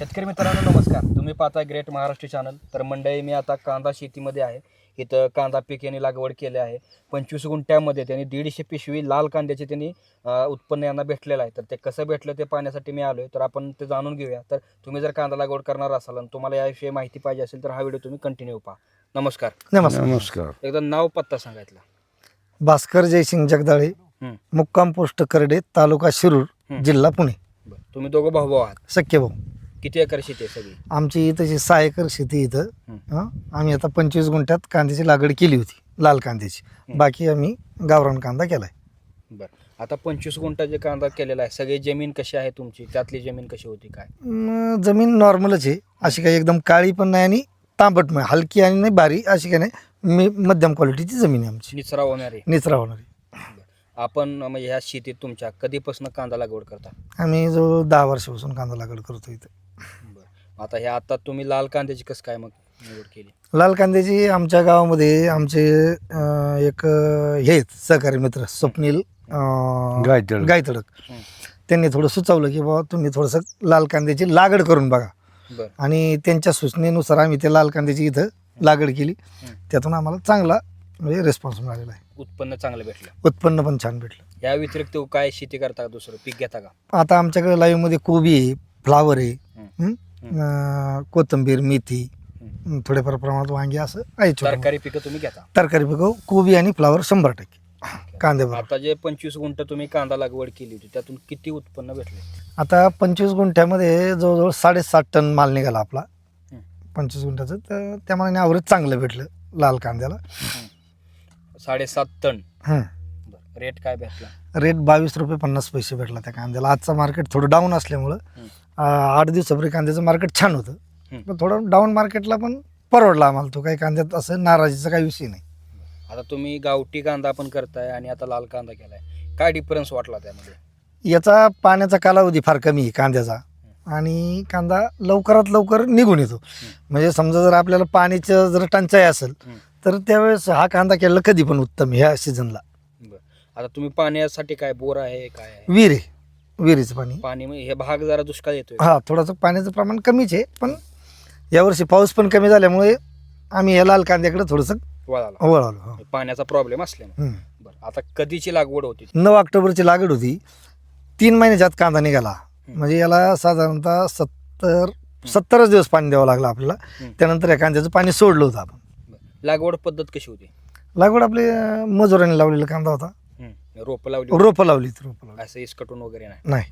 शेतकरी मित्रांनो नमस्कार. तुम्ही पाहता ग्रेट महाराष्ट्र चॅनल तर मंडळी मी आता कांदा शेतीमध्ये आहे. इथं कांदा पीक यांनी लागवड केले आहे. पंचवीस गुंठ्यामध्ये त्यांनी दीडशे पिशवी लाल कांद्याचे त्यांनी उत्पन्न यांना भेटलेलं आहे. तर ते कसं भेटलं ते पाहण्यासाठी मी आलोय. तर आपण ते जाणून घेऊया. तर तुम्ही जर कांदा लागवड करणार असाल आणि तुम्हाला याविषयी माहिती पाहिजे असेल तर हा व्हिडिओ तुम्ही कंटिन्यू पहा. नमस्कार. नमस्कार. नमस्कार. एकदा नाव पत्ता सांगायतला भास्कर जयसिंग जगदाळे. मुक्काम पोस्ट करडे तालुका शिरूर. जिल्हा पुणे. तुम्ही दोघं भाऊ भाऊ आहात. सख्य भाऊ. किती एकर शेती आहे सगळी? आमची तशी सहा एकर शेती इथं. हं. आम्ही आता पंचवीस गुंठ्यात कांद्याची लागवड केली होती लाल कांद्याची. हं. बाकी आम्ही गावरान कांदा केलाय. बरं. आता पंचवीस गुंठा जे कांदा केलेला आहे. सगळी जमीन कशी आहे तुमची? त्यातली जमीन कशी होती काय? जमीन नॉर्मलच आहे. अशी काही एकदम काळी पण नाही आणि तांबट नाही. हलकी आणि नाही बारी अशी काही नाही. मी मध्यम क्वालिटीची जमीन आहे आमची. निचरा होणारी निचरा होणारी आपण म्हणजे ह्या शेतीत तुमच्या कधीपासून कांदा लागवड करता? आम्ही जो दहा वर्षापासून कांदा लागवड करतो इथं. आता हे आता तुम्ही लाल कांद्याची कसं काय मग निवड केली? लाल कांद्याची आमच्या गावामध्ये आमचे अं, एक अं, हे आहेत सहकारी मित्र स्वप्नील अं. गायतळक हं. त्यांनी थोडं सुचवलं की बाबा तुम्ही थोडंसं लाल कांद्याची लागड करून बघा. बरं. आणि त्यांच्या सूचनेनुसार आम्ही ते लाल कांद्याची इथं लागड केली. त्यातून आम्हाला चांगला म्हणजे रिस्पॉन्स मिळालेला आहे. उत्पन्न चांगलं भेटलं. उत्पन्न पण छान भेटलं. या व्यतिरिक्त काय शेती करता का दुसरं? पीक घेता का? आता आमच्याकडे लाईव्हमध्ये कोबी आहे फ्लावर आहे. हं. हं? अं, कोथिंबीर मेथी. थोड्याफार प्रमाणात वांगी असं आहे छोटं तरकारी पिकं तुम्ही घेता? तरकारी पिकं कोबी आणि फ्लावर शंभर टक्के. कांद्याबरोबर आता जे पंचवीस गुंठ तुम्ही कांदा लागवड केली होती त्यातून किती उत्पन्न भेटले? आता पंचवीस गुंठ्यामध्ये जवळजवळ साडेसात टन माल निघाला आपला. हं. पंचवीस गुंठ्याचं तर त्या मानाने आवरेज चांगलं भेटलं लाल कांद्याला. साडेसात टन. हं. रेट काय भेटला? रेट बावीस रुपये पन्नास पैसे भेटला त्या कांद्याला. आजचं मार्केट थोडं डाऊन असल्यामुळं हं. आठ दिवसापूर्वी कांद्याचं मार्केट छान होतं. पण थोडं डाऊन मार्केटला पण परवडला आम्हाला तो. काही कांद्यात असं नाराजीचा काही विषय नाही. आता तुम्ही गावठी कांदा पण करताय आणि आता लाल कांदा केलाय. काय डिफरन्स वाटला त्यामध्ये? याचा पाण्याचा कालावधी फार कमी आहे कांद्याचा. आणि कांदा लवकरात लवकर निघून येतो. म्हणजे समजा जर आपल्याला पाण्याचं जर टंचाई असेल. तर त्यावेळेस हा कांदा केलेला कधी पण उत्तम ह्या सीझनला आता तुम्ही पाण्यासाठी काय बोर आहे काय विहीर आहे. विहिरीचं पाणी पाणी म्हणजे हे भाग जरा दुष्काळ येतोय हा थोडंसं पाण्याचं प्रमाण कमीच आहे पण यावर्षी पाऊस पण कमी झाल्यामुळे आम्ही या लाल कांद्याकडे थोडंसं वळाला वळालो हो. पाण्याचा प्रॉब्लेम असल्यामुळे हं. बरं आता कधीची लागवड होती नऊ ऑक्टोबरची लागड होती तीन महिन्याच्यात कांदा निघाला. म्हणजे याला साधारणतः सत्तर सत्तरच दिवस पाणी द्यावं लागलं आपल्याला. त्यानंतर या कांद्याचं पाणी सोडलं होतं आपण. लागवड पद्धत कशी होती लागवड आपली अं, मजुरांनी लावलेला कांदा होता रोप लावली? रोपं लावली होती, रोपं लावली असं इसकटून वगैरे नाही नाही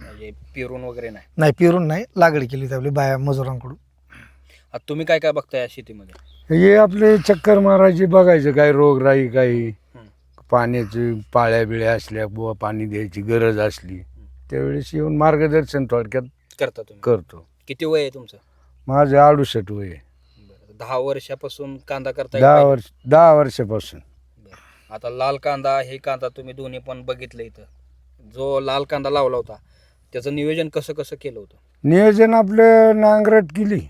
म्हणजे पेरून वगैरे नाही नाही पिरून नाही लागड केली आपली बाया मजुरांकडून आता तुम्ही काय काय बघताय या शेतीमध्ये हे आपले चक्कर मारायचे बघायचं काय रोगराई काही. पाण्याची पाळ्या बिळ्या असल्या बुवा पाणी द्यायची गरज असली त्यावेळेस येऊन मार्गदर्शन थोडक्यात करता तुम्ही करतो किती वय आहे तुमचं माझं अडुसष्ट वय आहे. बरं. दहा वर्षापासून कांदा करताय दहा? वर्ष दहा वर्षापासून. आता लाल कांदा हे कांदा तुम्ही दोन्ही पण बघितलं इथं जो लाल कांदा लावला होता त्याचं नियोजन कसं कसं केलं होतं नियोजन आपलं नांगरट केली.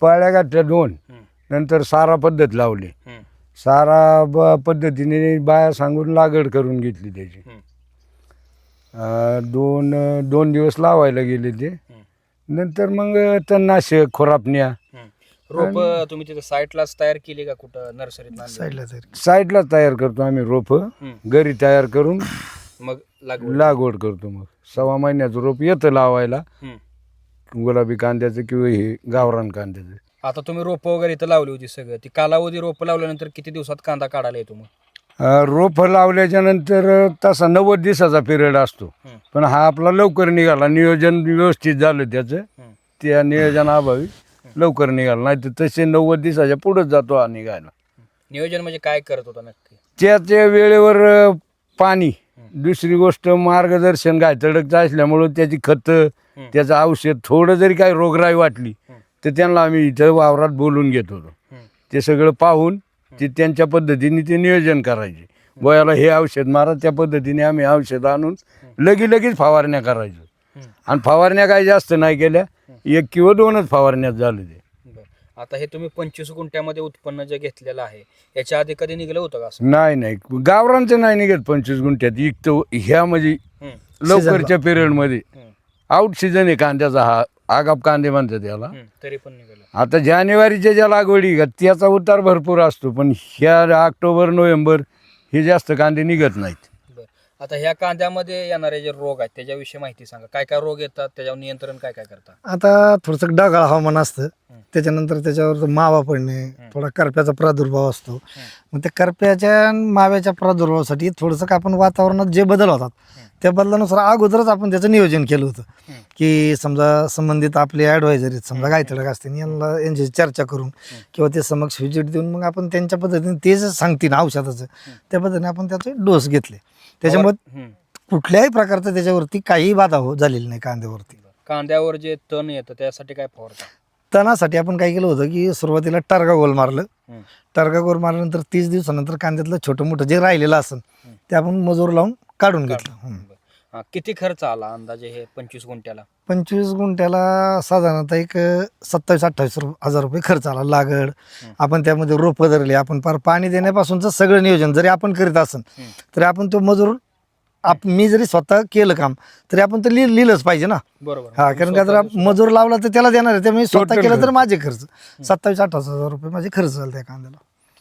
पाळ्या घातल्या दोन. नंतर सारा पद्धत लावली. सारा ब पद्धतीने बाया सांगून लागड करून घेतली त्याची. अं, दोन दोन दिवस लावायला गेले ते. नंतर मग तणनाशक खोरापण्या रोप तुम्ही तिथं साईटलाच तयार केली का कुठं नर्सरीत साईडला तरी साईडला तयार करतो आम्ही रोप. घरी तयार करून मग लागवड. लागवड करतो मग. सव्वा महिन्याचं रोप येतं लावायला. गुलाबी कांद्याचं किंवा हे गावरान कांद्याचं. आता तुम्ही रोप वगैरे इथं लावली होती सगळं. ती कालावधी रोप लावल्यानंतर किती दिवसात कांदा काढायला येतो मग? अं, रोप लावल्याच्या नंतर तसा नव्वद दिवसाचा पिरियड असतो. पण हा आपला लवकर निघाला. नियोजन व्यवस्थित झालं त्याचं. त्या नियोजनाअभावी लवकर निघाला. नाही तर तसे नव्वद दिवसाच्या पुढेच जातो हा निघायला. नियोजन म्हणजे काय करत होता नक्की? त्याच्या वेळेवर अं, पाणी. दुसरी गोष्ट मार्गदर्शन गायतडकचं असल्यामुळं त्याची खतं. त्याचं औषध थोडं जरी काही रोगराई वाटली. तर त्यांना आम्ही इथं वावरात बोलून घेत होतो. ते सगळं पाहून ते त्यांच्या पद्धतीने ते नियोजन करायचे. बयाला हे औषध मारा त्या पद्धतीने आम्ही औषध आणून लगी लगेच फवारण्या करायचो. आणि फवारण्या काही जास्त नाही केल्या एक किंवा दोनच फवारण्यात झालं ते. बरं. आता हे तुम्ही पंचवीस गुंठ्यामध्ये उत्पन्न जे घेतलेलं आहे याच्या आधी कधी निघलं होतं का असं? नाही नाही. गावरांचं नाही निघत पंचवीस गुंठ्यात. इकतो ह्या म्हणजे हं. लवकरच्या पिरियडमध्ये हं. आउट सीझन आहे कांद्याचा हा. आगाप कांदे म्हणतात त्याला हम्म, तरी पण निघालं. आता जानेवारीच्या ज्या लागवडी का त्याचा उतार भरपूर असतो. पण ह्या ऑक्टोबर नोव्हेंबर हे जास्त कांदे निघत नाहीत. आता ह्या कांद्यामध्ये येणारे जे रोग आहेत त्याच्याविषयी माहिती सांगा. काय काय रोग येतात त्याच्यावर नियंत्रण काय काय करता आता थोडंसं ढगाळ हवामान असतं. त्याच्यानंतर त्याच्यावर मावा पडणे थोडा करप्याचा प्रादुर्भाव असतो. मग त्या करप्याच्या माव्याच्या प्रादुर्भावासाठी थोडंसं आपण वातावरणात जे बदल होतात त्या बदलानुसार अगोदरच आपण त्याचं नियोजन केलं होतं. की समजा संबंधित आपले ॲडवायझर आहेत समजा गायतडक असतील यांना यांची चर्चा करून किंवा ते समक्ष व्हिजिट देऊन मग आपण त्यांच्या पद्धतीने ते जे सांगतील औषधाचं त्या पद्धतीने आपण त्याचे डोस घेतले. त्याच्यामुळे हम्म. कुठल्याही प्रकारचं त्याच्यावरती काहीही बाधा हो झालेली नाही कांद्यावरती कांद्यावर जे तण येतं त्यासाठी काय फवारता तणासाठी आपण काय केलं होतं की सुरुवातीला टार्गा गोल मारलं हम्म. टार्गा गोल मारल्यानंतर तीस दिवसानंतर कांद्यातलं छोटं मोठं जे राहिलेलं असेल ते आपण मजूर लावून काढून घेतलं हम्म. बरं. हा, किती खर्च आला अंदाजे हे पंचवीस गुंठ्याला? पंचवीस गुंठ्याला साधारणतः एक सत्तावीस अठ्ठावीस रु- हजार रुपये खर्च आला लागड. आपण त्यामध्ये रोपं धरली आपण पार पाणी देण्यापासूनचं सगळं नियोजन जरी आपण करीत असेल हम्म. तरी आपण तो मजूर आप मी जरी स्वतः केलं काम तरी आपण तर लिह लिहिलंच पाहिजे ना. बरोबर. हा कारण का जर मजूर लावला तर त्याला देणार आहे त्यामुळे स्वतः Total केलं तर खर्च. माझे खर्च. सत्तावीस अठ्ठावीस हजार रुपये माझे खर्च झाले त्या कांद्याला.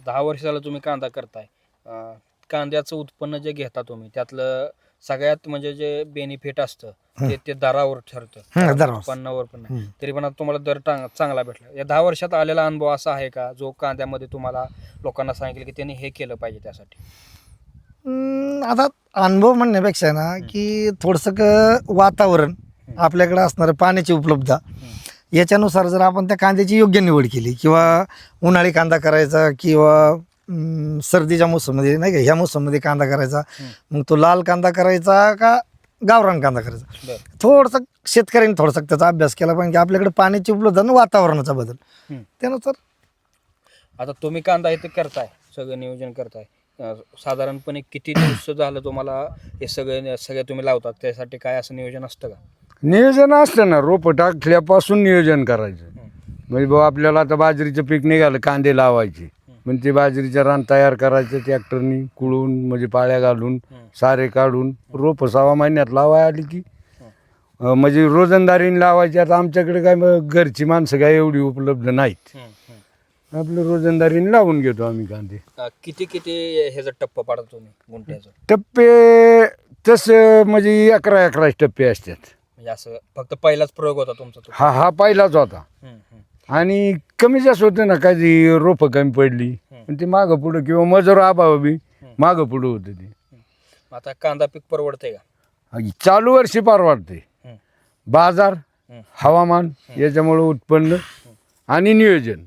दहा वर्षाला तुम्ही कांदा करताय. अं, कांद्याचं उत्पन्न जे घेता तुम्ही त्यातलं सगळ्यात म्हणजे जे बेनिफिट असतं ते ते दरावर ठरतं. दरावर. उत्पन्नावर पण नाही. तरी पण आता तुम्हाला दर टांग- चांगला भेटला. या दहा वर्षात आलेला अनुभव असा आहे का जो कांद्यामध्ये तुम्हाला लोकांना सांगितलं की त्यांनी हे केलं पाहिजे त्यासाठी? हम्म, आता अनुभव म्हणण्यापेक्षा ना की थोडंसं क वातावरण आपल्याकडे असणारं पाण्याची उपलब्धता याच्यानुसार जर आपण त्या कांद्याची योग्य निवड केली किंवा उन्हाळी कांदा करायचा किंवा हम्म, सर्दीच्या मोसममध्ये नाही का? ह्या मोसममध्ये कांदा करायचा. मग तो लाल कांदा करायचा का गावरान कांदा करायचा? बरं. थोडंसं शेतकऱ्यांनी थोडासा त्याचा अभ्यास केला पाहिजे की आपल्याकडे पाण्याची उपलब्धता आणि वातावरणाचा बदल. हम्म. त्यानुसार आता तुम्ही कांदा इथे करताय सगळं नियोजन करताय. अं, साधारणपणे किती दिवस झालं तुम्हाला हे सगळे सगळे तुम्ही लावतात? त्यासाठी काय असं नियोजन असतं का? नियोजन असतं ना. रोपं टाकल्यापासून नियोजन करायचं. म्हणजे भाऊ आपल्याला आता बाजरीचं पीक निघालं कांदे लावायचे. मग ते बाजरीचं रान तयार करायचं ट्रॅक्टरनी कुळून म्हणजे पाळ्या घालून सारे काढून रोपं सहा महिन्यात लावाय आली की. अं, म्हणजे रोजंदारीने लावायची आता आमच्याकडे काय मग घरची माणसं काय एवढी उपलब्ध नाहीत. आपलं रोजंदारीने लावून घेतो आम्ही कांदे. अं, किती किती ह्याचा टप्पा पाडता तुम्ही गुंठ्याचं? टप्पे तसं म्हणजे अकरा अकरा टप्पे असतात. म्हणजे असं फक्त पहिलाच प्रयोग होता तुमचा तो? हा हा पहिलाच होता. हम्म, हम्म. आणि कमी जास्त होतं ना कधी रोपं कमी पडली. पण ते मागं पुढं किंवा मजूर अभाव बी मागं पुढं होतं ते. आता कांदा पीक परवडतंय का? चालू वर्षी परवडते. बाजार. हवामान याच्यामुळं उत्पन्न आणि नियोजन.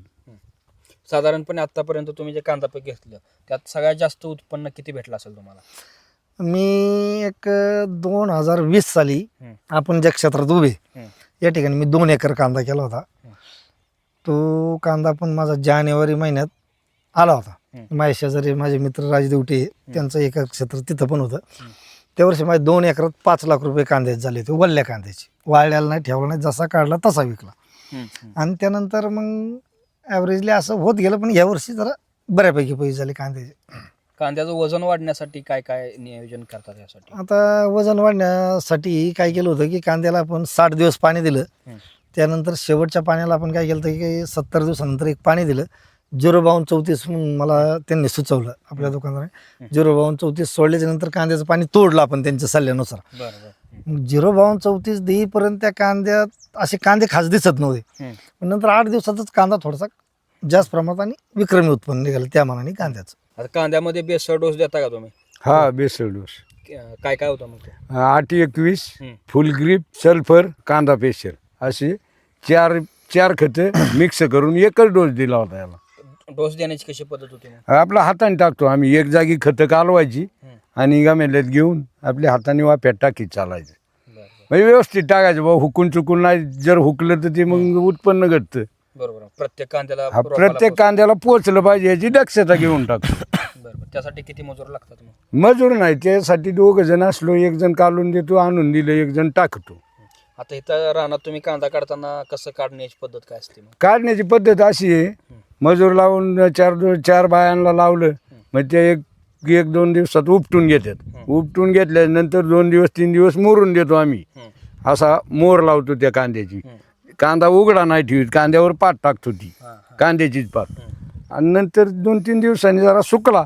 साधारणपणे आतापर्यंत तुम्ही जे कांदा पीक घेतलं त्यात सगळ्यात जास्त उत्पन्न किती भेटलं असेल तुम्हाला? मी एक दोन हजार वीस साली. आपण ज्या क्षेत्रात उभे. या ठिकाणी मी दोन एकर कांदा केला होता. तो कांदा पण माझा जानेवारी महिन्यात आला होता. माझ्या शेजारी माझे मित्र राजदेवटे त्यांचं एकर क्षेत्र तिथं पण होतं. त्या वर्षी माझ्या दोन एकरात पाच लाख रुपये कांद्याचे झाले होते वल्ल्या कांद्याचे. वाळल्याला नाही ठेवला नाही जसा काढला तसा विकला. आणि त्यानंतर मग ॲव्हरेजली असं होत गेलं पण या वर्षी जरा बऱ्यापैकी पैसे झाले कांद्याचे. कांद्याचं वजन वाढण्यासाठी काय काय नियोजन करतात यासाठी? आता वजन वाढण्यासाठी काय केलं होतं की कांद्याला आपण साठ दिवस पाणी दिलं. त्यानंतर शेवटच्या पाण्याला आपण काय केलं होतं की सत्तर दिवसानंतर एक पाणी दिलं. झिरो बावन्न चौतीस म्हणून मला त्यांनी सुचवलं आपल्या दुकानाने झिरो बावन्न चौतीस सोडल्याच्या नंतर कांद्याचं पाणी तोडलं आपण त्यांच्या सल्ल्यानुसार. झिरो बावन्न चौतीस देईपर्यंत त्या कांद्यात असे कांदे खास दिसत नव्हते. नंतर आठ दिवसातच कांदा थोडासा जास्त प्रमाणात आणि विक्रमी उत्पन्न निघालं त्या मानाने कांद्याचं. आता कांद्यामध्ये बेसळ डोस देता का तुम्ही? हा बेसल डोस. काय काय होतं मग आठ एकवीस. फुल ग्रीप सल्फर कांदा पेशर असे चार चार खतं मिक्स करून एकच डोस दिला होता याला. डोस देण्याची कशी पद्धत होती मग? आपल्या हाताने टाकतो आम्ही. एक जागी खतं कालवायची. आणि गामेल्यात घेऊन आपल्या हाताने वाफ्यात टाकीत चालायचं. बरं बरं. म्हणजे व्यवस्थित टाकायचं. बाबा हुकून चुकून नाही जर हुकलं तर ते मग उत्पन्न घडतं बरोबर. प्रत्येक कांद्याला हा रोपाला प्रत्येक कांद्याला पोचलं पाहिजे याची दक्षता घेऊन टाकतो. पोच- बरं बरं. त्यासाठी किती मजूर लागतात मग? मजूर नाही त्यासाठी दोघं जण असलो एक जण काढून देतो आणून दिलं एक जण टाकतो. आता इथं रानात तुम्ही कांदा काढताना कसं काढण्याची पद्धत काय असते मग? काढण्याची पद्धत अशी आहे. मजूर लावून चार दो चार बायांना लावलं मग ते एक एक दोन दिवसात उपटून घेतात. उपटून घेतल्यानंतर दोन दिवस तीन दिवस मोरून देतो आम्ही. असा मोर लावतो त्या कांद्याची. कांदा उघडा नाही ठेवीत कांद्यावर पात टाकतो ती. हां, हां. कांद्याचीच पात. आणि नंतर दोन तीन दिवसांनी जरा सुकला.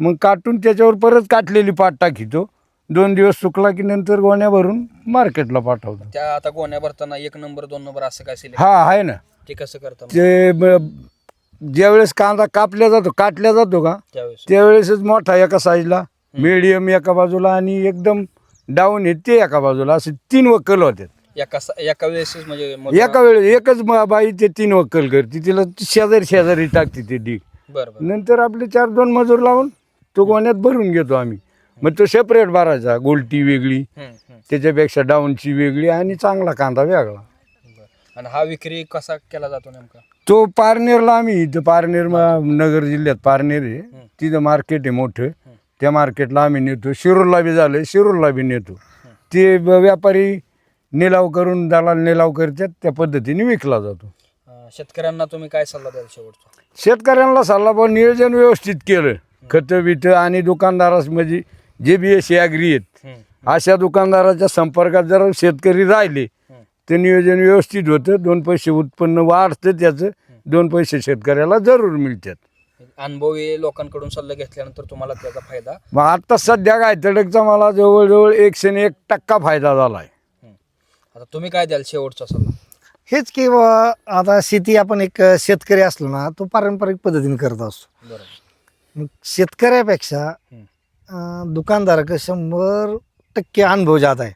मग काटून त्याच्यावर परत काटलेली पाट टाकीतो. दोन दिवस सुकला की नंतर गोण्या भरून मार्केटला पाठवतो. त्या आता गोण्या भरताना एक नंबर दोन नंबर असं काय सिलेक्ट हा आहे ना. ते कसं करता मग? ते ब- ज्यावेळेस कांदा कापल्या जातो काटल्या जातो का त्यावेळेस. त्यावेळेसच मोठा एका साईजला मिडियम एका बाजूला आणि एकदम डाऊन आहे ते एका बाजूला असे तीन वक्कल होते. एका स- एका वेळेस म्हणजे एका वेळेस एकच मा- बाई ते तीन वक्कल करते तिला शेजारी शेजारी टाकते ते बरं बरं. नंतर आपले चार दोन मजूर लावून तो गोण्यात भरून घेतो आम्ही. मग तो सेपरेट भरायचा. गोलटी वेगळी. त्याच्यापेक्षा डाऊनची वेगळी आणि चांगला कांदा वेगळा. आणि हा विक्री कसा केला जातो नेमका? तो पारनेरला आम्ही इथं पारनेर नगर जिल्ह्यात पारनेर आहे. तिथं मार्केट आहे मोठं. त्या मार्केटला आम्ही नेतो. शिरूरला बी झालं शिरूरला बी नेतो. ते व्यापारी निलाव करून दलाल निलाव करतात त्या पद्धतीने विकला जातो. शेतकऱ्यांना तुम्ही काय सल्ला द्याल शेवटचा? शेतकऱ्यांना सल्ला पण नियोजन व्यवस्थित केलं. खतं बितं आणि दुकानदारास म्हणजे जे बी एस ॲग्री आहेत अशा दुकानदाराच्या संपर्कात जर शेतकरी राहिले हं. ते नियोजन व्यवस्थित होतं. दोन पैसे उत्पन्न वाढतं त्याचं. दोन पैसे शेतकऱ्याला जरूर मिळतात. अनुभवी लोकांकडून सल्ला घेतल्यानंतर तुम्हाला त्याचा फायदा? मग आता सध्या काय तडकचा मला जवळजवळ एकशे एक टक्का फायदा झाला आहे. आता तुम्ही काय द्याल शेवटचा सल्ला? हेच की आता शेती आपण एक शेतकरी असलो ना तो पारंपरिक पद्धतीने करत असतो. बरोबर. मग शेतकऱ्यापेक्षा अं, दुकानदाराकडे शंभर टक्के अनुभव जात आहे.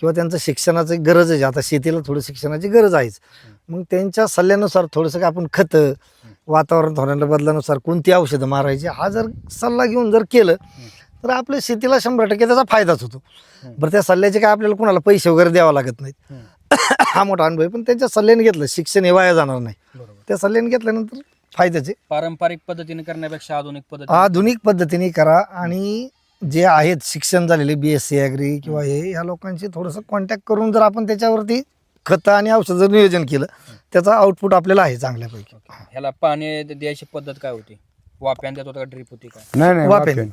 किंवा त्यांचं शिक्षणाची गरज आहे. आता शेतीला थोडं शिक्षणाची गरज आहेच. मग त्यांच्या सल्ल्यानुसार थोडंसं का आपण खतं वातावरण होण्याच्या बदलानुसार कोणती औषधं मारायची हा जर सल्ला घेऊन जर केलं तर आपल्या शेतीला शंभर टक्के त्याचा फायदाच होतो. बरं त्या सल्ल्याचे काय आपल्याला कोणाला पैसे वगैरे द्यावं लागत नाहीत. हं. मोठा अनुभव आहे. पण त्यांच्या सल्ल्याने घेतलं शिक्षण हे वाया जाणार नाही. त्या सल्ल्याने घेतल्यानंतर फायद्याचे. पारंपरिक पद्धतीने करण्यापेक्षा आधुनिक पद्धती आधुनिक पद्धतीने करा आणि जे आहेत शिक्षण झालेले बी एस सी ॲग्री किंवा हे ह्या लोकांशी थोडंसं कॉन्टॅक्ट करून जर आपण त्याच्यावरती खतं आणि औषधं नियोजन केलं त्याचा आउटपुट आपल्याला आहे चांगल्यापैकी. ह्याला पाणी द्यायची पद्धत काय होती? वाप्यान देत होता का ड्रीप होती काय नाही नाही वाफेन. वाफेन.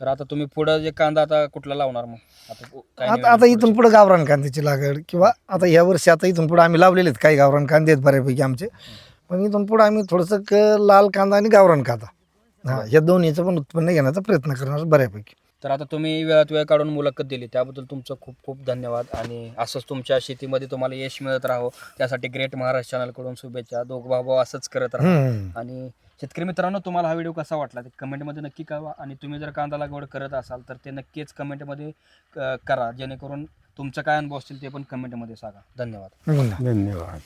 तर आता तुम्ही पुढं जे कांदा आता कुठला लावणार मग? आता काय आता? इथून पुढे गावरान कांद्याची लागवड किंवा आता ह्या वर्षी आता इथून पुढे आम्ही लावलेले आहेत काही गावरान कांदे आहेत बऱ्यापैकी आमचे. पण इथून पुढे आम्ही थोडंसं क- लाल कांदा आणि गावरान कांदा. हा या दोन्हीचं पण उत्पन्न घेण्याचा प्रयत्न करणार बऱ्यापैकी. तर आता तुम्ही वेळात वेळ काढून मुलाखत दिली त्याबद्दल तुमचं खूप खूप धन्यवाद. आणि असंच तुमच्या शेतीमध्ये तुम्हाला यश मिळत राहो त्यासाठी ग्रेट महाराष्ट्र चॅनलकडून शुभेच्छा. दोघ भाऊ असंच करत राहा. आणि शेतकरी मित्रांनो तुम्हाला हा व्हिडिओ कसा वाटला ते कमेंटमध्ये नक्की कळवा. आणि तुम्ही जर कांदा लागवड करत असाल तर ते नक्कीच कमेंटमध्ये करा. जेणेकरून तुमचं काय अनुभव असतील ते पण कमेंटमध्ये सांगा. धन्यवाद. धन्यवाद.